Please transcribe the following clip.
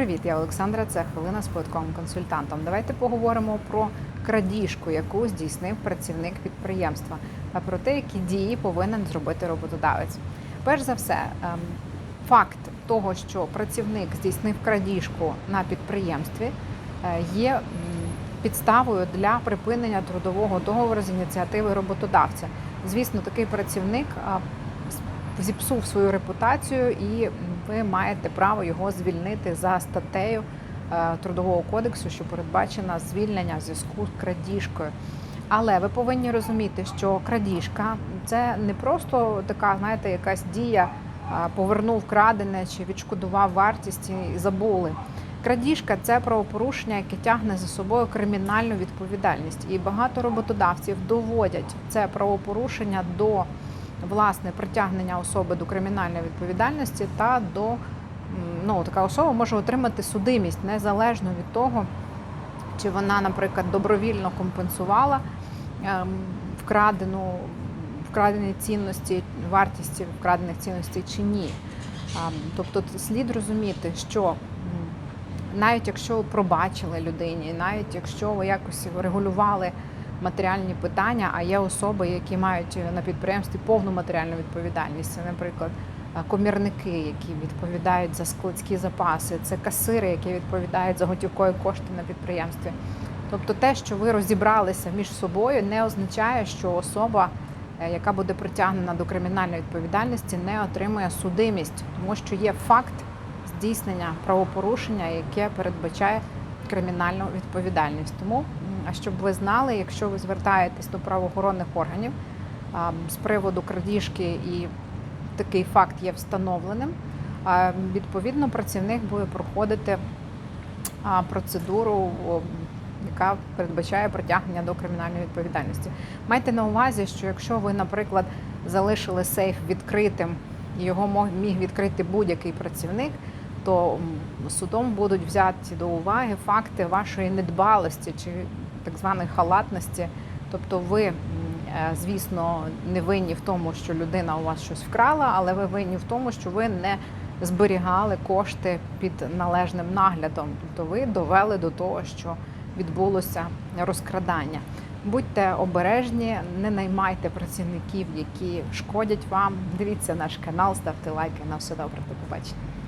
привіт! Я Олександра. Це хвилина з податковим консультантом. Давайте поговоримо про крадіжку, яку здійснив працівник підприємства, та про те, які дії повинен зробити роботодавець. Перш за все, ем, факт того, що працівник здійснив крадіжку на підприємстві, е, є підставою для припинення трудового договору з ініціативи роботодавця. Звісно, такий працівник зіпсув свою репутацію, і ви маєте право його звільнити за статтею е, трудового кодексу, що передбачена звільнення в зв'язку з крадіжкою. Але ви повинні розуміти, що крадіжка це не просто така, знаєте, якась дія, повернув крадене чи відшкодував вартість і забули. Крадіжка це правопорушення, яке тягне за собою кримінальну відповідальність. І багато роботодавців доводять це правопорушення до власне притягнення особи до кримінальної відповідальності та до ну, така особа може отримати судимість незалежно від того, чи вона, наприклад, добровільно компенсувала ем, вкрадену вкрадені цінності, вартість вкрадених цінностей чи ні. Тобто слід розуміти, що навіть якщо пробачили людині, навіть якщо ви якось регулювали матеріальні питання, а є особи, які мають на підприємстві повну матеріальну відповідальність. Це, наприклад, е, комірники, які відповідають за складські запаси, це касири, які відповідають за готівкові кошти на підприємстві. Тобто, те, що ви розібралися між собою, не означає, що особа, е, яка буде притягнена до кримінальної відповідальності, не отримує судимість, тому що є факт здійснення правопорушення, яке передбачає кримінальну відповідальність. Тому, щоб ви знали, якщо ви звертаєтесь до правоохоронних органів з приводу крадіжки і такий факт є встановленим, відповідно працівник буде проходити процедуру, яка передбачає притягнення до кримінальної відповідальності. Майте на увазі, що якщо ви, наприклад, залишили сейф відкритим, і його міг відкрити будь-який працівник, то судом будуть взяті до уваги факти вашої недбалості чи так званої халатності. Тобто ви, е, звісно, не винні в тому, що людина у вас щось вкрала, але ви винні в тому, що ви не зберігали кошти під належним наглядом. Тобто ви довели до того, що відбулося розкрадання. Будьте обережні, не наймайте працівників, які шкодять вам. Дивіться наш канал, ставте лайки. На все добре, до побачення.